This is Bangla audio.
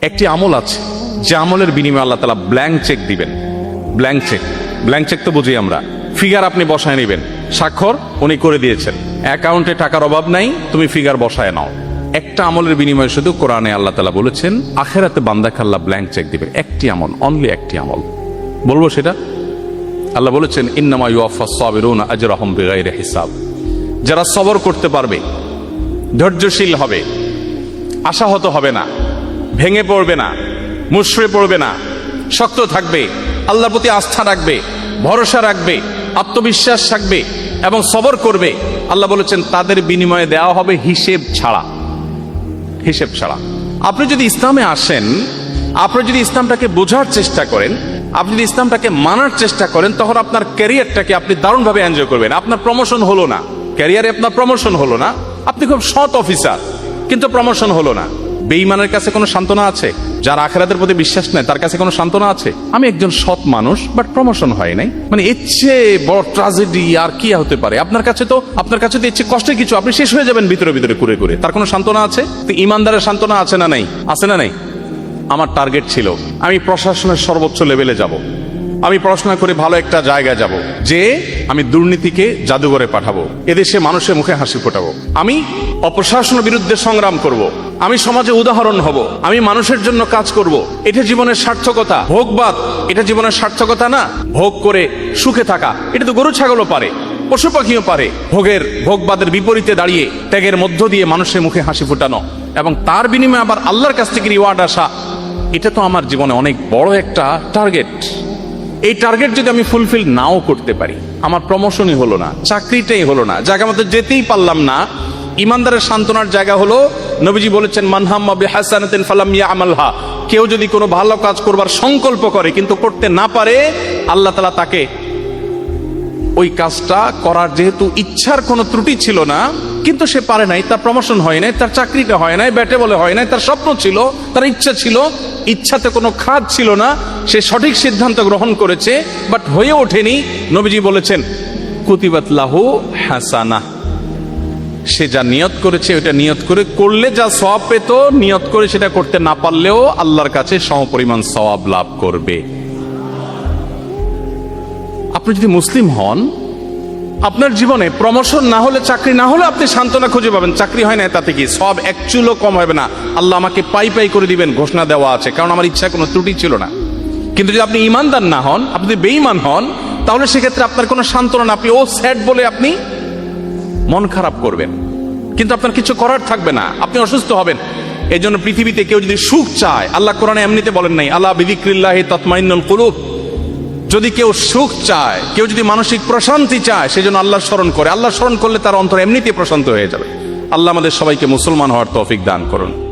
একটি আমল আছে। যে আমলের বিনিময়ে আল্লাহ তালা ব্ল্যাঙ্ক চেক দিবেন। ব্ল্যাঙ্ক চেক ব্ল্যাঙ্ক চেক তো বুঝি আমরা। ফিগার আপনি বসায় নেবেন। স্বাক্ষর উনি করে দিয়েছেন। অ্যাকাউন্টে টাকার অভাব নাই, তুমি ফিগার বসায় নাও। একটা আমলের বিনিময়ে শুধু কোরআনে আল্লাহ তালা বলেছেন, আখেরাতে বান্দাকে আল্লাহ ব্ল্যাঙ্ক চেক দিবেন। একটি আমল অনলি একটি আমল। বলব সেটা? আল্লাহ বলেছেন, ইন্নামা ইউফা সাবিরুন আজরাহম বিগাইরে হিসাব। যারা সবর করতে পারবে, ধৈর্যশীল হবে, আশাহত হবে না। ভেঙে পড়বে না, মুশড়ে পড়বে না, শক্ত থাকবে, আল্লাহর প্রতি আস্থা রাখবে, ভরসা রাখবে, আত্মবিশ্বাস থাকবে এবং সবর করবে। আল্লাহ বলেছেন, তাদের বিনিময়ে দেওয়া হবে হিসেব ছাড়া। হিসেব ছাড়া। আপনি যদি ইসলামে আসেন, আপনি যদি ইসলামটাকে বোঝার চেষ্টা করেন, আপনি যদি ইসলামটাকে মানার চেষ্টা করেন, তখন আপনার ক্যারিয়ারটাকে আপনি দারুণভাবে এনজয় করবেন। আপনার প্রমোশন হলো না। ক্যারিয়ারে আপনার প্রমোশন হলো না। আপনি খুব সৎ অফিসার কিন্তু প্রমোশন হলো না। বেইমানের কাছে কোনো সান্ত্বনা আছে? যার আখেরাদের প্রতি বিশ্বাস নেই, তার কাছে কোনো সান্ত্বনা আছে? আমি একজন সৎ মানুষ বাট প্রমোশন হয় নাই। মানে ইচ্ছে বড় ট্রাজেডি আর কি হতে পারে? আপনার কাছে তো, আপনার কাছে তো ইচ্ছে কষ্টের কিছু, আপনি শেষ হয়ে যাবেন ভিতরে ভিতরে, ঘুরে ঘুরে। তার কোনো সান্ত্বনা আছে? তো ইমানদারের সান্ত্বনা আছে না নাই? আছে না নাই? আমার টার্গেট ছিল, আমি প্রশাসনের সর্বোচ্চ লেভেলে যাব। আমি পড়াশোনা করে ভালো একটা জায়গায় যাব, যে আমি দুর্নীতিকে জাদুঘরে পাঠাবো, এদেশে মানুষের মুখে হাসি ফোটাবো আমি অপ্রশাসনের বিরুদ্ধে সংগ্রাম করব। আমি সমাজে উদাহরণ হব, আমি মানুষের জন্য কাজ করব। এটা জীবনের সার্থকতা ভোগবাদ এটা জীবনের সার্থকতা না, ভোগ করে সুখে থাকা, এটা তো গরু ছাগলও পারে, পশু পাখিও পারে ভোগের ভোগবাদের বিপরীতে দাঁড়িয়ে, ত্যাগের মধ্য দিয়ে মানুষের মুখে হাসি ফোটানো, এবং তার বিনিময়ে আবার আল্লাহর কাছ থেকে রিওয়ার্ড আসা, এটা তো আমার জীবনে অনেক বড় একটা টার্গেট এই টার্গেট যদি আমি ফুলফিল নাও করতে পারি, আমার প্রমোশনই হলো না, চাকরিটাই হলো না, জায়গা মতো যেতেই পারলাম না, ইমানদারের সান্ত্বনার জায়গা হলো, নবীজি বলেছেন মানহাম্মা বিহাসানাতিন ফালাম ইয়ামালহা। কেউ যদি কোনো ভালো কাজ করবার সংকল্প করে, কিন্তু করতে না পারে, আল্লাহ তালা তাকে ওই কাজটা করার যেহেতু ইচ্ছার কোনো ত্রুটি ছিল না কিন্তু সে পারে নাই, তার প্রমোশন হয় নাই, তার চাকরিটা হয় নাই ব্যাটে বলে হয় নাই, তার স্বপ্ন ছিল, তার ইচ্ছা ছিল, ইচ্ছাতে কোনো খাদ ছিল না, সে সঠিক সিদ্ধান্ত গ্রহণ করেছে বাট হয়ে ওঠেনি, নবীজি বলেছেন, কুতিবাত লাহু হাসানা। সে যা নিয়ত করেছে ওটা নিয়ত করে করলে যা সওয়াব পেত, নিয়ত করে সেটা করতে না পারলেও আল্লাহর কাছে সমপরিমাণ সওয়াব লাভ করবে। আপনি যদি মুসলিম হন আপনার জীবনে প্রমোশন না হলে, চাকরি না হলে আপনি সান্ত্বনা খুঁজে পাবেন। চাকরি হয় না তাতে কি সব এক চুলো কম হবে না। আল্লাহ আমাকে পাই পাই করে দিবেন, ঘোষণা দেওয়া আছে। কারণ আমার ইচ্ছা কোনো ত্রুটি ছিল না। কিন্তু যদি আপনি ইমানদার না হন, আপনি বেঈমান হন, তাহলে সেক্ষেত্রে আপনার কোনো সান্ত্বনা না। আপনি ও স্যাড বলে আপনি মন খারাপ করবেন। কিন্তু আপনার কিছু করার থাকবে না। আপনি অসুস্থ হবেন। এই জন্য পৃথিবীতে কেউ যদি সুখ চায়, আল্লাহ কোরআনে এমনিতে বলেন নাই আল্লাহ বিদিক্রিল্লাহি তৎমাইনুল কুলুব। যদি কেউ সুখ চায়, কেউ যদি মানসিক প্রশান্তি চায় সেজন্য আল্লাহ স্মরণ করে। আল্লাহ স্মরণ করলে তার অন্তর এমনিতে প্রশান্ত হয়ে যাবে। আল্লাহ আমাদের সবাইকে মুসলমান হওয়ার তৌফিক দান করুন।